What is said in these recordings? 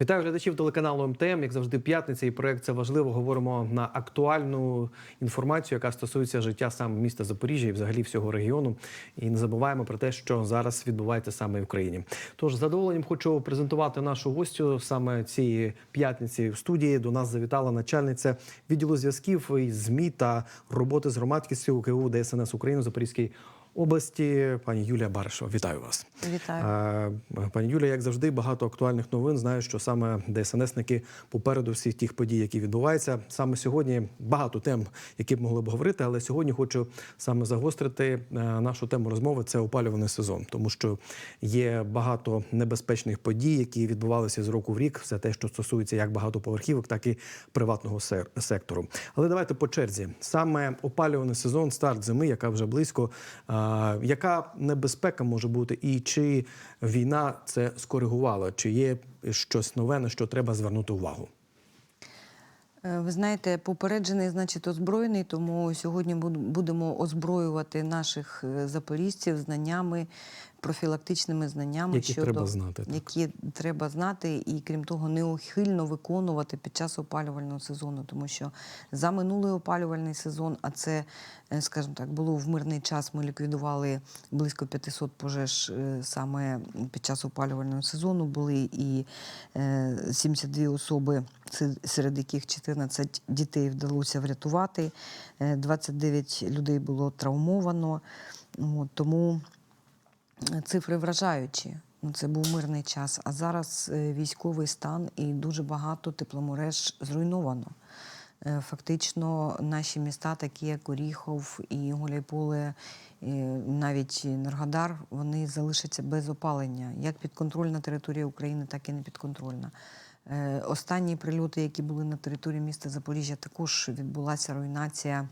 Вітаю глядачів телеканалу МТМ. Як завжди, п'ятниця і проект це важливо. Говоримо на актуальну інформацію, яка стосується життя саме міста Запоріжжя і взагалі всього регіону. І не забуваємо про те, що зараз відбувається саме в Україні. Тож з задоволенням хочу презентувати нашу гостю саме цієї п'ятниці в студії. До нас завітала начальниця відділу зв'язків із ЗМІ та роботи з громадськістю УКУ ДСНС України Запорізькій області. Пані Юлія Баришева. Вітаю вас. Вітаю. Е, Пані Юля, як завжди, багато актуальних новин. Знаю, що саме ДСНСники попереду всіх тих подій, які відбуваються. Саме сьогодні багато тем, які б могли б говорити, але сьогодні хочу саме загострити е, нашу тему розмови. Це опалюваний сезон, тому що є багато небезпечних подій, які відбувалися з року в рік. Все те, що стосується як багатоповерхівок, так і приватного сектору. Але давайте по черзі. Саме опалюваний сезон, старт зими, яка вже близько. Е, Яка небезпека може бути, і чи війна це скоригувала? Чи є щось нове, на що треба звернути увагу? Е, Ви знаєте, попереджений, значить, озброєний, тому сьогодні будемо озброювати наших запорізців запоріжців знаннями, профілактичними знаннями, Які щодо, треба знати, так. які треба знати, і крім того, неухильно виконувати під час опалювального сезону, тому що за минулий опалювальний сезон, а це, е, скажімо так, було в мирний час. Ми ліквідували близько 500 пожеж е, саме під час опалювального сезону. Були і е, 72 особи, серед яких 14 дітей вдалося врятувати, е, 29 людей було травмовано. Тому цифри вражаючі. Ну, Це був мирний час. А зараз е, військовий стан і дуже багато тепломереж зруйновано. Е, Фактично, наші міста, такі як Оріхов і Гуляйполе, і навіть Енергодар, вони залишаться без опалення. Як підконтрольна територія України, так і непідконтрольна. Е, Останні прильоти, які були на території міста Запоріжжя, також відбулася руйнація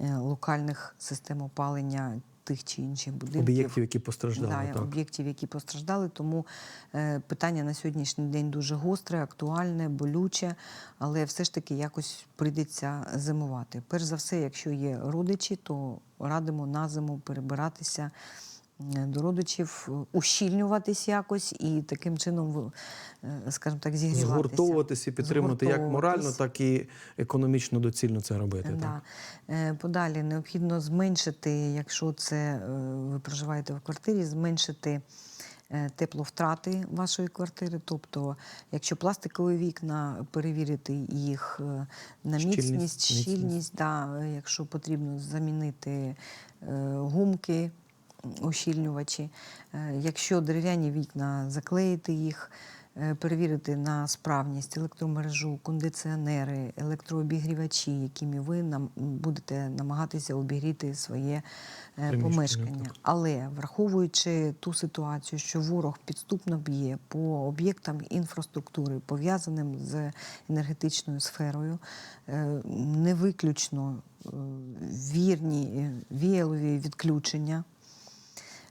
е, локальних систем опалення тих чи інших будинків. Об'єктів, які постраждали, Да, так. об'єктів, які постраждали. Тому е, питання на сьогоднішній день дуже гостре, актуальне, болюче, але все ж таки якось прийдеться зимувати. Перш за все, якщо є родичі, то радимо на зиму перебиратися. Е, До родичів е, ущільнюватись якось і таким чином, е, скажімо так, зігріватися. Згуртовуватися і підтримувати як морально, так і економічно доцільно це робити. Да. Так? Подалі необхідно зменшити, якщо це ви проживаєте в квартирі, зменшити тепловтрати вашої квартири. Тобто, якщо пластикові вікна, перевірити їх на міцність, міцність. щільність, да, е, якщо потрібно замінити гумки. Ощільнювачі. Е, Якщо дерев'яні вікна, заклеїти їх, е, перевірити на справність електромережу, кондиціонери, електрообігрівачі, якими ви нам будете намагатися обігріти своє е, Приміщення, помешкання. так. Але враховуючи ту ситуацію, що ворог підступно б'є по об'єктам інфраструктури, пов'язаним з енергетичною сферою, не виключно вірні віялові відключення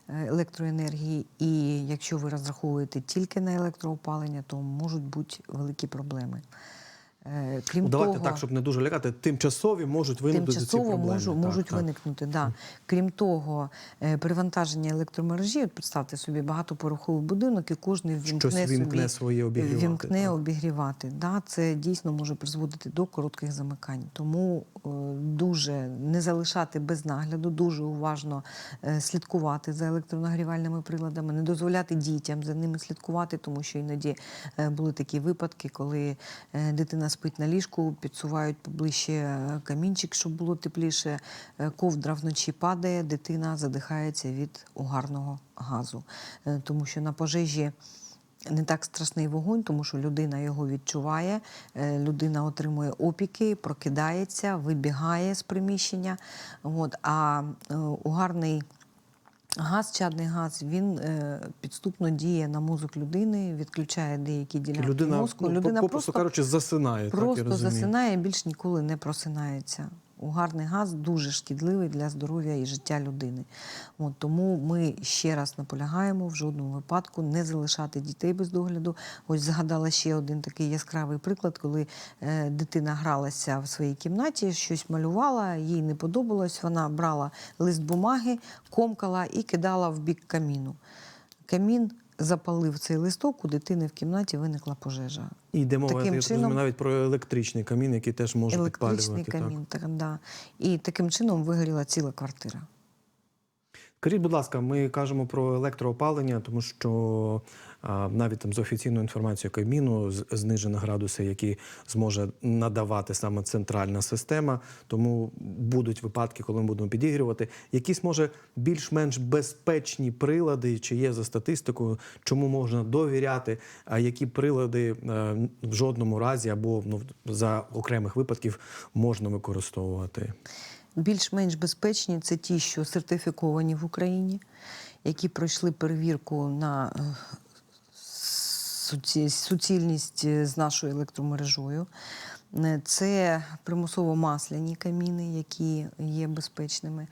електроенергії, і якщо ви розраховуєте тільки на електроопалення, то можуть бути великі проблеми. Е, Крім Ну, Давайте того, так, щоб не дуже лякати. Тимчасові можуть виникнути ці Тимчасово проблеми. можу, Так, можуть так. виникнути. Да. Крім того, е, перевантаження електромережі, от представте собі багатопороховий будинок, і кожен вімкне, вімкне своє обігрівати, Вімкне так. обігрівати. Да, це дійсно може призводити до коротких замикань. Тому е, дуже не залишати без нагляду, дуже уважно е, слідкувати за електронагрівальними приладами, не дозволяти дітям за ними слідкувати, тому що іноді е, були такі випадки, коли е, дитина спить на ліжку, підсувають поближче е, камінчик, щоб було тепліше. е, Ковдра вночі падає, дитина задихається від угарного газу, Е, тому що на пожежі. Не так страшний вогонь, тому що людина його відчуває, людина отримує опіки, прокидається, вибігає з приміщення. От, а угарний газ, чадний газ, він е, підступно діє на мозок людини, відключає деякі ділянки Людина, мозку. ну, людина попросту просто, кажучи, засинає. так, я просто розумію. засинає, більш ніколи не просинається. Угарний газ дуже шкідливий для здоров'я і життя людини. От, тому ми ще раз наполягаємо в жодному випадку не залишати дітей без догляду. Ось згадала ще один такий яскравий приклад, коли е, дитина гралася в своїй кімнаті, щось малювала, їй не подобалось. Вона брала лист бумаги, комкала і кидала в бік каміну. Камін запалив цей листок, у дитини в кімнаті виникла пожежа. І йде мова Таким я чином- розумію, навіть про електричний камін, який теж може Електричний підпалювати. Так. камін. Так, да. І таким чином вигоріла ціла квартира. Скажіть, будь ласка, ми кажемо про електроопалення, тому що навіть там з офіційною інформацією Кабміну знижено градуси, які зможе надавати саме центральна система. Тому будуть випадки, коли ми будемо підігрівати. Якісь може більш-менш безпечні прилади, чи є за статистикою, чому можна довіряти, а які прилади е, в жодному разі або ну за окремих випадків можна використовувати. Більш-менш безпечні це ті, що сертифіковані в Україні, які пройшли перевірку на е, суцільність е, з нашою електромережою. Е, Це примусово масляні каміни, які є безпечними.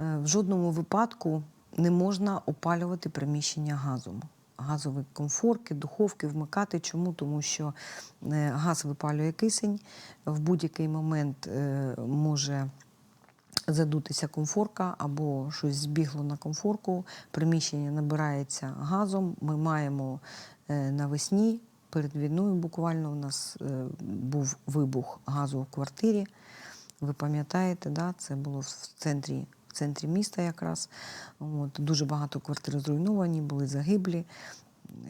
Е, В жодному випадку не можна опалювати приміщення газом. Газові комфорки, духовки вмикати. Чому? Тому що газ випалює кисень, в будь-який момент може задутися комфорка або щось збігло на комфорку, приміщення набирається газом. Ми маємо навесні, перед війною буквально у нас е, був вибух газу в квартирі. Ви пам'ятаєте, да? це було в центрі, в центрі міста якраз. От, дуже багато квартир зруйновані, були загиблі.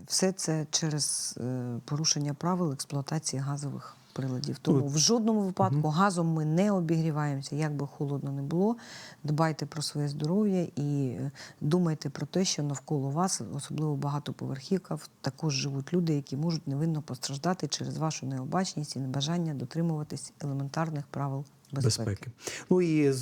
Все це через е, порушення правил експлуатації газових приладів. Тому в жодному випадку газом ми не обігріваємося, як би холодно не було. Дбайте про своє здоров'я і е, думайте про те, що навколо вас, особливо багатоповерхівка, також живуть люди, які можуть невинно постраждати через вашу необачність і небажання дотримуватись елементарних правил безпеки. безпеки. Ну і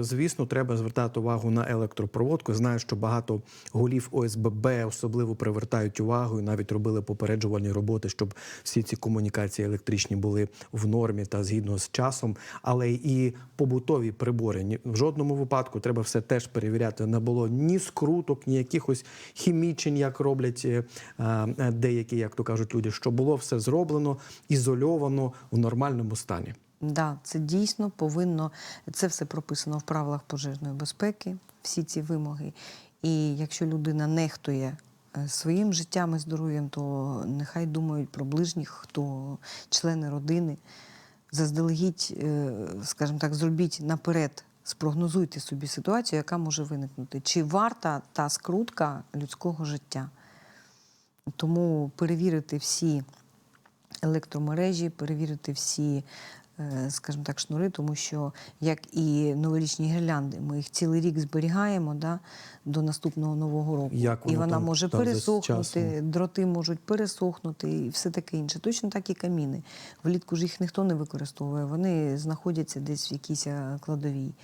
звісно, треба звертати увагу на електропроводку. Знаю, що багато голів ОСББ особливо привертають увагу і навіть робили попереджувальні роботи, щоб всі ці комунікації електричні були в нормі та згідно з часом. Але і побутові прибори в жодному випадку треба все теж перевіряти. Не було ні скруток, ні якихось хімічень, як роблять е, е, деякі, як то кажуть, люди, що було все зроблено, ізольовано в нормальному стані. Да, це дійсно повинно, це все прописано в правилах пожежної безпеки, всі ці вимоги. І якщо людина нехтує е, своїм життям і здоров'ям, то нехай думають про ближніх, хто члени родини. Заздалегідь, е, скажімо так, зробіть наперед, спрогнозуйте собі ситуацію, яка може виникнути. Чи варта та скрутка людського життя? Тому перевірити всі електромережі, перевірити всі, скажімо так, шнури, тому що як і новорічні гірлянди, ми їх цілий рік зберігаємо да, до наступного нового року. Як і вона там- може там пересохнути, дроти можуть пересохнути і все таке інше. Точно так і каміни. Влітку ж їх ніхто не використовує, вони знаходяться десь в якійсь е, кладовій.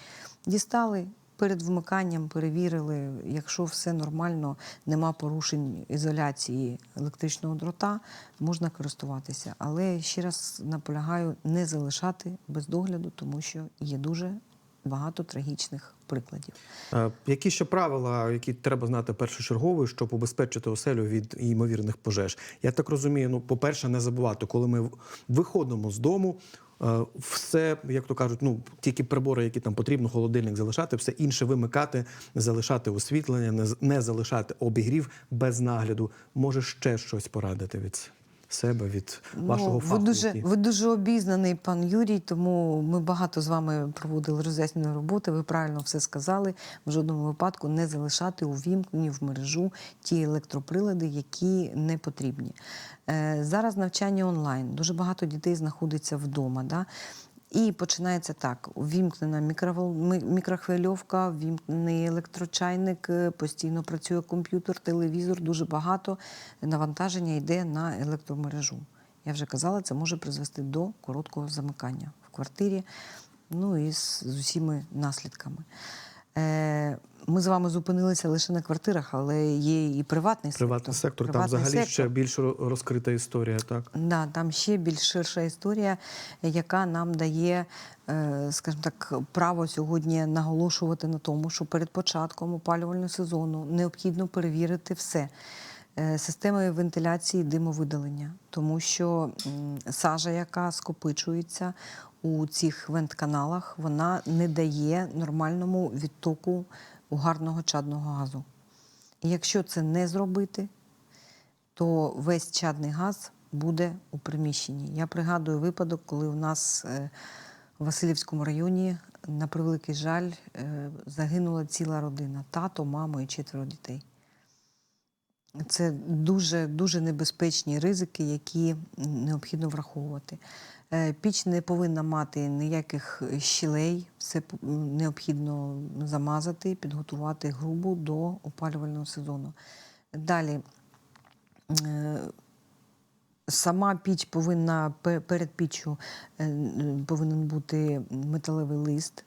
Дістали. Перед вмиканням перевірили, якщо все нормально, нема порушень ізоляції електричного дрота, можна користуватися. Але ще раз наполягаю не залишати без догляду, тому що є дуже багато трагічних прикладів. Е, Які ще правила, які треба знати першочергово, щоб убезпечити оселю від ймовірних пожеж? Я так розумію. Ну, по-перше, не забувати, коли ми виходимо з дому. Е, Все, як то кажуть, ну тільки прибори, які там потрібно, холодильник залишати, все інше вимикати, залишати освітлення, не, залишати обігрів без нагляду. Може ще щось порадити від себе, від вашого ну, фаху. ви дуже, ви дуже обізнаний, пан Юрій, тому ми багато з вами проводили роз'яснення роботи. Ви правильно все сказали. В жодному випадку не залишати увімкнені в мережу ті електроприлади, які не потрібні. Е, зараз навчання онлайн. Дуже багато дітей знаходиться вдома. Да? І починається так: увімкнена мікровол... мікрохвильовка, вімкнений електрочайник, е, постійно працює комп'ютер, телевізор, дуже багато навантаження йде на електромережу. Я вже казала, це може призвести до короткого замикання в квартирі, ну і з, з усіма наслідками. Е, ми з вами зупинилися лише на квартирах, але є і приватний сектор. Приватний сектор, там Приватний взагалі сектор. ще більш розкрита історія, так? Да, там ще більш ширша історія, яка нам дає, е, скажімо так, право сьогодні наголошувати на тому, що перед початком опалювального сезону необхідно перевірити все. Е, Системи вентиляції димовидалення, тому що сажа, яка скопичується у цих вентканалах, вона не дає нормальному відтоку угарного чадного газу. І якщо це не зробити, то весь чадний газ буде у приміщенні. Я пригадую випадок, коли у нас е, в Васильівському районі, на превеликий жаль, е, загинула ціла родина: тато, мама і четверо дітей. Це дуже дуже небезпечні ризики, які необхідно враховувати. Е, Піч не повинна мати ніяких щілей, все необхідно замазати, підготувати грубу до опалювального сезону. Далі е, сама піч повинна перед піччю е, повинен бути металевий лист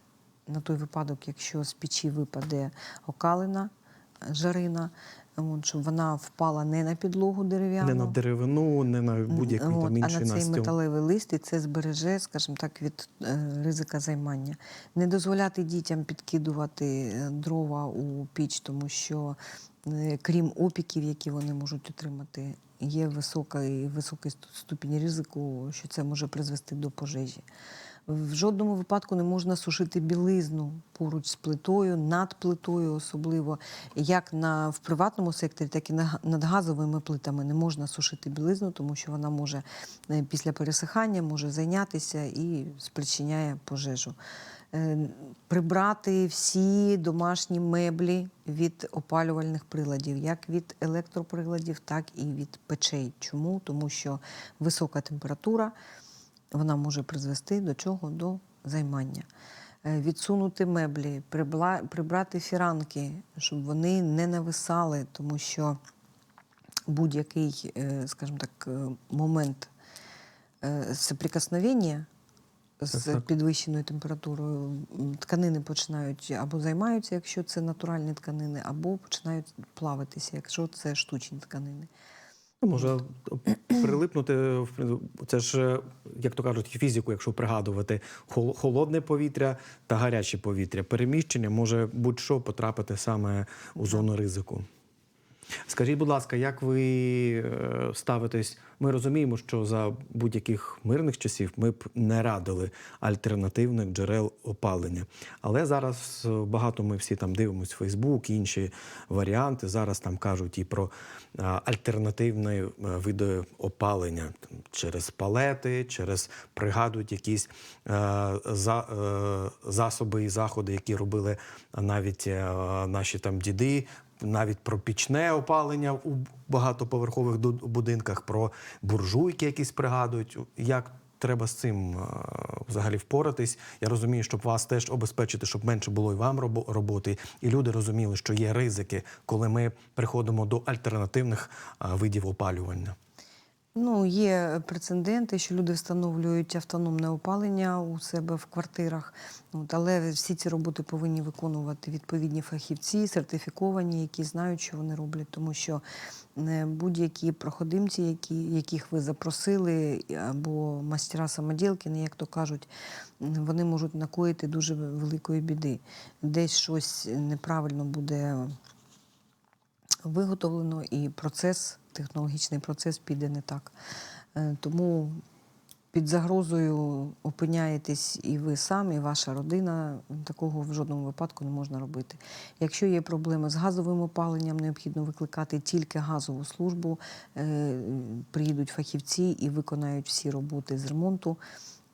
на той випадок, якщо з печі випаде окалина, жарина, от, щоб вона впала не на підлогу дерев'яну. Не на деревину, не на будь-який там а на цей настіл. металевий лист і це збереже, скажімо так, від е, ризика займання. Не дозволяти дітям підкидувати е, дрова у піч, тому що е, крім опіків, які вони можуть отримати, є високий, високий ступінь ризику, що це може призвести до пожежі. В жодному випадку не можна сушити білизну поруч з плитою, над плитою, особливо як на в приватному секторі, так і на, над газовими плитами не можна сушити білизну, тому що вона може е, після пересихання може зайнятися і спричиняє пожежу. Е, Прибрати всі домашні меблі від опалювальних приладів, як від електроприладів, так і від печей. Чому? Тому що висока температура вона може призвести до чого? До займання. Е, Відсунути меблі, прибрати фіранки, щоб вони не нависали, тому що будь-який, е, скажімо так, е, момент соприкосновення з підвищеною температурою тканини починають або займаються, якщо це натуральні тканини, або починають плавитися, якщо це штучні тканини. Ну, Може прилипнути це ж, як то кажуть, фізику, якщо пригадувати, хол- холодне повітря та гаряче повітря. Переміщення може будь-що потрапити саме у зону ризику. Скажіть, будь ласка, як ви е, ставитесь? Ми розуміємо, що за будь-яких мирних часів ми б не радили альтернативних джерел опалення. Але зараз е, багато ми всі там дивимося Фейсбук, інші варіанти. Зараз там кажуть і про альтернативні е, види опалення через палети, через пригадують якісь за, засоби і заходи, які робили навіть наші там діди навіть про пічне опалення у багатоповерхових будинках, про буржуйки якісь пригадують. Як треба з цим е, взагалі впоратись? Я розумію, щоб вас теж обезпечити, щоб менше було і вам роботи, і люди розуміли, що є ризики, коли ми приходимо до альтернативних е, видів опалювання. Ну, є прецеденти, що люди встановлюють автономне опалення у себе в квартирах. От, але всі ці роботи повинні виконувати відповідні фахівці, сертифіковані, які знають, що вони роблять, тому що е, будь-які проходимці, які, яких ви запросили, або мастера самоділки, як то кажуть, вони можуть накоїти дуже великої біди. Десь щось неправильно буде виготовлено, і процес, технологічний процес піде не так. Е, Тому під загрозою опиняєтесь і ви сам, і ваша родина. Такого в жодному випадку не можна робити. Якщо є проблеми з газовим опаленням, необхідно викликати тільки газову службу. Е, Приїдуть фахівці і виконають всі роботи з ремонту.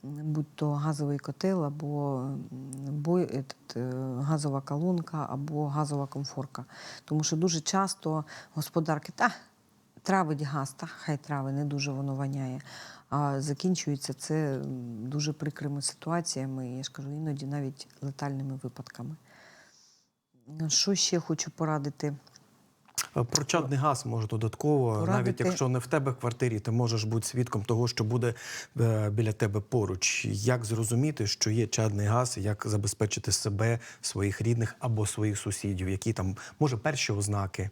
Будь то газовий котел, або е, газова колонка, або газова комфорка. Тому що дуже часто господарки та травить газ, та хай трави, не дуже воно воняє. А закінчується це дуже прикрими ситуаціями, я ж кажу, іноді навіть летальними випадками. Що ще хочу порадити? Е, Про чадний газ може додатково, навіть якщо не в тебе в квартирі, ти можеш бути свідком того, що буде е, біля тебе поруч. Як зрозуміти, що є чадний газ, і як забезпечити себе, своїх рідних або своїх сусідів, які там може перші ознаки?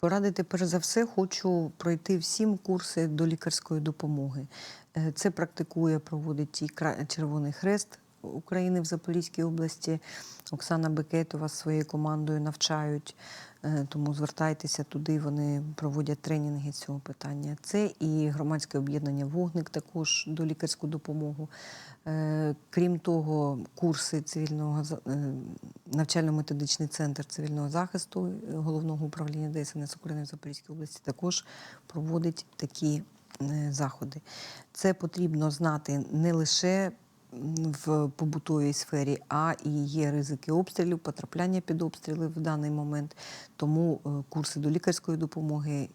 Порадити, перш за все, хочу пройти всім курси до лікарської допомоги. Е, Це практикує, проводить і Червоний Хрест України в Запорізькій області. Оксана Бекетова з своєю командою навчають. Е, Тому звертайтеся туди, вони проводять тренінги цього питання. Це і громадське об'єднання Вогник також до лікарську допомогу. Е, Крім того, курси цивільного е, навчально-методичний центр цивільного захисту головного управління ДСНС України в Запорізькій області також проводить такі заходи. Це потрібно знати не лише в побутовій сфері, а і є ризики обстрілів, потрапляння під обстріли в даний момент. Тому е, курси до лікарської допомоги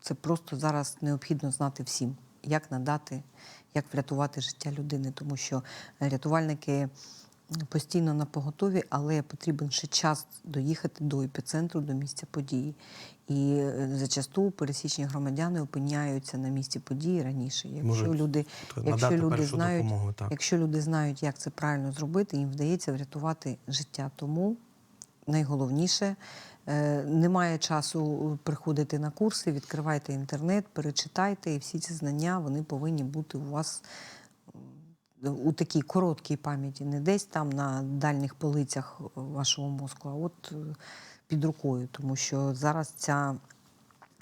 це просто зараз необхідно знати всім, як надати, як врятувати життя людини, тому що рятувальники постійно на поготові, але потрібен ще час доїхати до епіцентру, до місця події. І е, зачасту пересічні громадяни опиняються на місці події раніше. Якщо Можуть люди, якщо люди знають, допомогу, так. якщо люди знають, як це правильно зробити, їм вдається врятувати життя. Тому найголовніше. е, Немає часу приходити на курси, відкривайте інтернет, перечитайте, і всі ці знання вони повинні бути у вас у такій короткій пам'яті, не десь там на дальніх полицях вашого мозку, а от е, під рукою, тому що зараз ця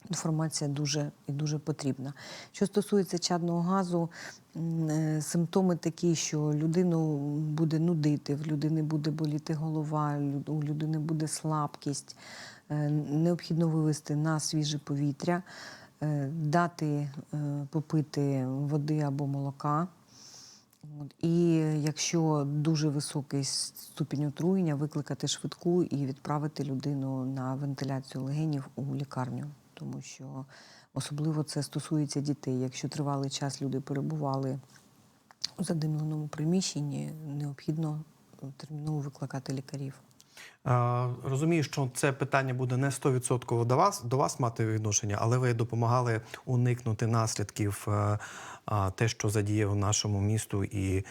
інформація дуже і дуже потрібна. Що стосується чадного газу, е, симптоми такі, що людину буде нудити, в людини буде боліти голова, у людини буде слабкість. Е, Необхідно вивести на свіже повітря, е, дати е, попити води або молока. І якщо дуже високий ступінь отруєння, викликати швидку і відправити людину на вентиляцію легенів у лікарню, тому що особливо це стосується дітей. Якщо тривалий час люди перебували у задимленому приміщенні, необхідно терміново викликати лікарів. А, Розумію, що це питання буде не 100% до вас, до вас мати відношення, але ви допомагали уникнути наслідків е, те, що задіяв нашому місту і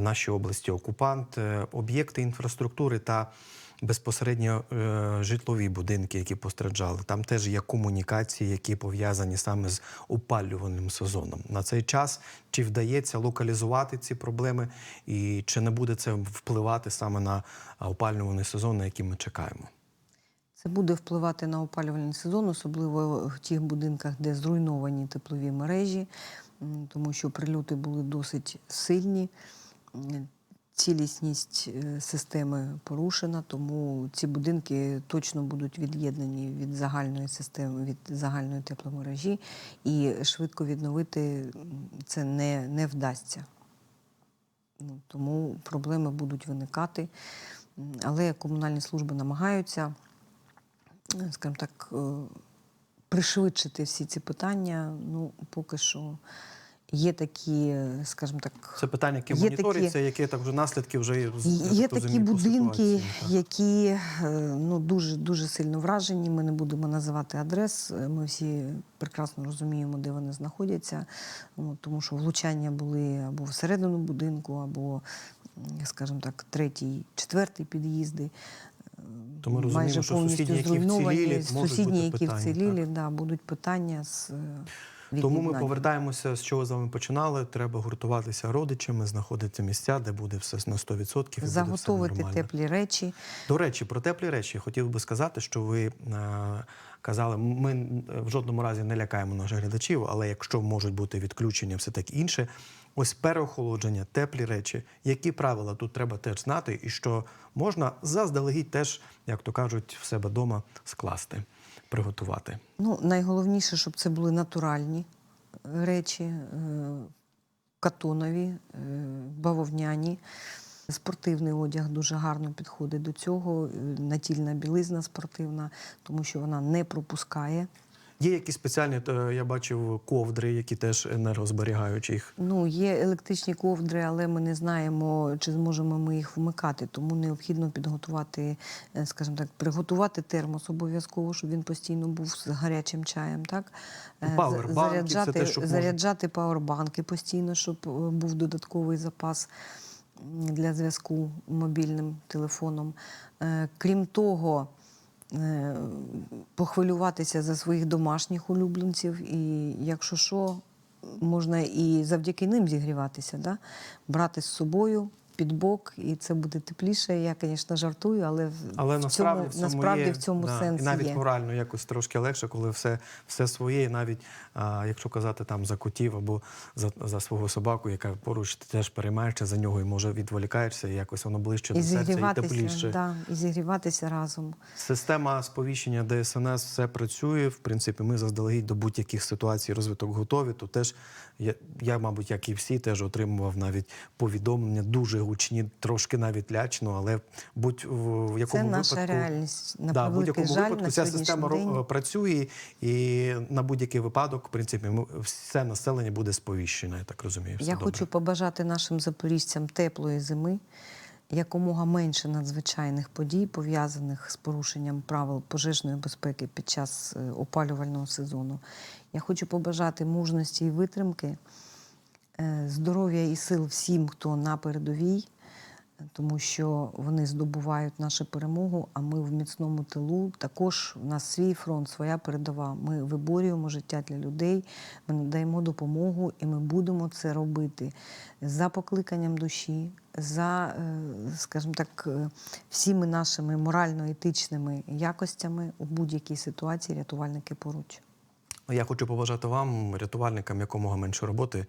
нашій області окупант, Е, об'єкти інфраструктури та безпосередньо е, житлові будинки, які постраждали. Там теж є комунікації, які пов'язані саме з опалювальним сезоном. На цей час чи вдається локалізувати ці проблеми, і чи не буде це впливати саме на опалювальний сезон, на який ми чекаємо? Це буде впливати на опалювальний сезон, особливо в тих будинках, де зруйновані теплові мережі, тому що прильоти були досить сильні. Цілісність е, системи порушена, тому ці будинки точно будуть від'єднані від загальної системи, від загальної тепломережі, і швидко відновити це не, не вдасться. Ну, Тому проблеми будуть виникати. Але комунальні служби намагаються, е, скажімо так, е, пришвидшити всі ці питання. Ну, поки що є такі, е, скажімо так, Це питання, моніториться, такі- яке так вже наслідки вже є, Є так такі будинки, так. які е, ну, дуже, дуже сильно вражені. Ми не будемо називати адрес. Е, Ми всі прекрасно розуміємо, де вони знаходяться, От, тому що влучання були або всередину будинку, або, скажімо так, третій, четвертий під'їзди. То ми розуміємо, Майже що повністю сусідні, які вцілілі, сусідні, які питання, вцілілі, да, будуть питання з Тому ми повертаємося, з чого з вами починали. Треба гуртуватися родичами, знаходити місця, де буде все на 100% і буде все заготовити теплі речі. До речі, про теплі речі хотів би сказати, що ви е, казали, ми е, в жодному разі не лякаємо наших глядачів, але якщо можуть бути відключення, все таке інше. Ось переохолодження, теплі речі. Які правила тут треба теж знати, і що можна заздалегідь теж, як то кажуть, в себе вдома скласти, приготувати. Ну, найголовніше, щоб це були натуральні е, речі, е, катонові, е, бавовняні. Спортивний одяг дуже гарно підходить до цього. Натільна білизна спортивна, тому що вона не пропускає. Є якісь спеціальні, е, я бачив ковдри, які теж енергозберігаючі їх. Ну, є електричні ковдри, але ми не знаємо, чи зможемо ми їх вмикати. Тому необхідно підготувати, е, скажімо так, приготувати термос обов'язково, щоб він постійно був з гарячим чаєм. Так? Е, заряджати, те, що заряджати павербанки постійно, щоб був додатковий запас для зв'язку мобільним телефоном. Крім того, похвилюватися за своїх домашніх улюбленців, і якщо що, можна і завдяки ним зігріватися, да? брати з собою під бок, і це буде тепліше. Я, звісно, жартую, але, Але в насправді цьому, в цьому насправді є, в цьому да, сенс і навіть є. морально якось трошки легше, коли все, все своє, і навіть а, якщо казати там за котів або за, за свого собаку, яка поруч ти теж переймаєшся за нього і може відволікаєшся, і якось воно ближче І до серця і тепліше. да, і зігріватися разом. Система сповіщення ДСНС все працює. В принципі, ми заздалегідь до будь-яких ситуацій розвиток готові. То теж я, я, мабуть, як і всі, теж отримував навіть повідомлення дуже гучні, трошки навіть лячно, але будь в якому Це наша випадку реальність. На да, будь-якому жаль, випадку на ця система день працює, і на будь-який випадок, в принципі, все населення буде сповіщено, я так розумію. Все Я добре. хочу побажати нашим запоріжцям теплої зими, якомога менше надзвичайних подій, пов'язаних з порушенням правил пожежної безпеки під час е, опалювального сезону. Я хочу побажати мужності і витримки, здоров'я і сил всім, хто на передовій, тому що вони здобувають нашу перемогу, а ми в міцному тилу. Також у нас свій фронт, своя передова. Ми виборюємо життя для людей, ми надаємо допомогу, і ми будемо це робити за покликанням душі, за, е, скажімо так, е, всіми нашими морально-етичними якостями у будь-якій ситуації рятувальники поруч. Я хочу побажати вам, рятувальникам, якомога менше роботи.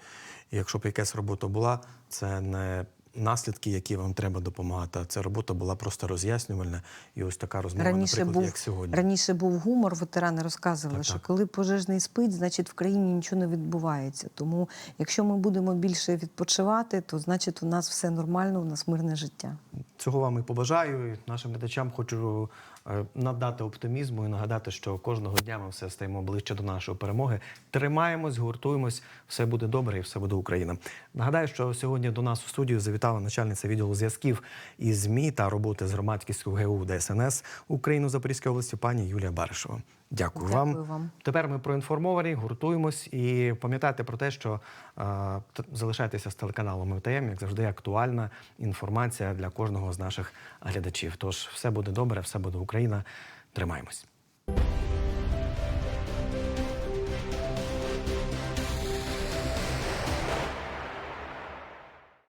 І якщо б якась робота була, це не наслідки, які вам треба допомагати. А ця робота була просто роз'яснювальна. І ось така розмова, Раніше наприклад, був, як сьогодні. раніше був гумор, ветерани розказували, Так, що так. коли пожежний спить, значить в країні нічого не відбувається. Тому якщо ми будемо більше відпочивати, то значить у нас все нормально, у нас мирне життя. Цього вам і побажаю. І нашим глядачам хочу е, надати оптимізму і нагадати, що кожного дня ми все стаємо ближче до нашої перемоги. Тримаємось, гуртуємось, все буде добре і все буде Україна. Нагадаю, що сьогодні до нас у студію завітала начальниця відділу зв'язків із ЗМІ та роботи з громадськістю ГУ ДСНС України Запорізької області, пані Юлія Баришева. Дякую, Дякую вам. Тепер ми проінформовані, гуртуємось і пам'ятайте про те, що е, залишайтеся з телеканалом МТМ, як завжди, актуальна інформація для кожного з наших глядачів. Тож все буде добре, все буде Україна. Тримаємось.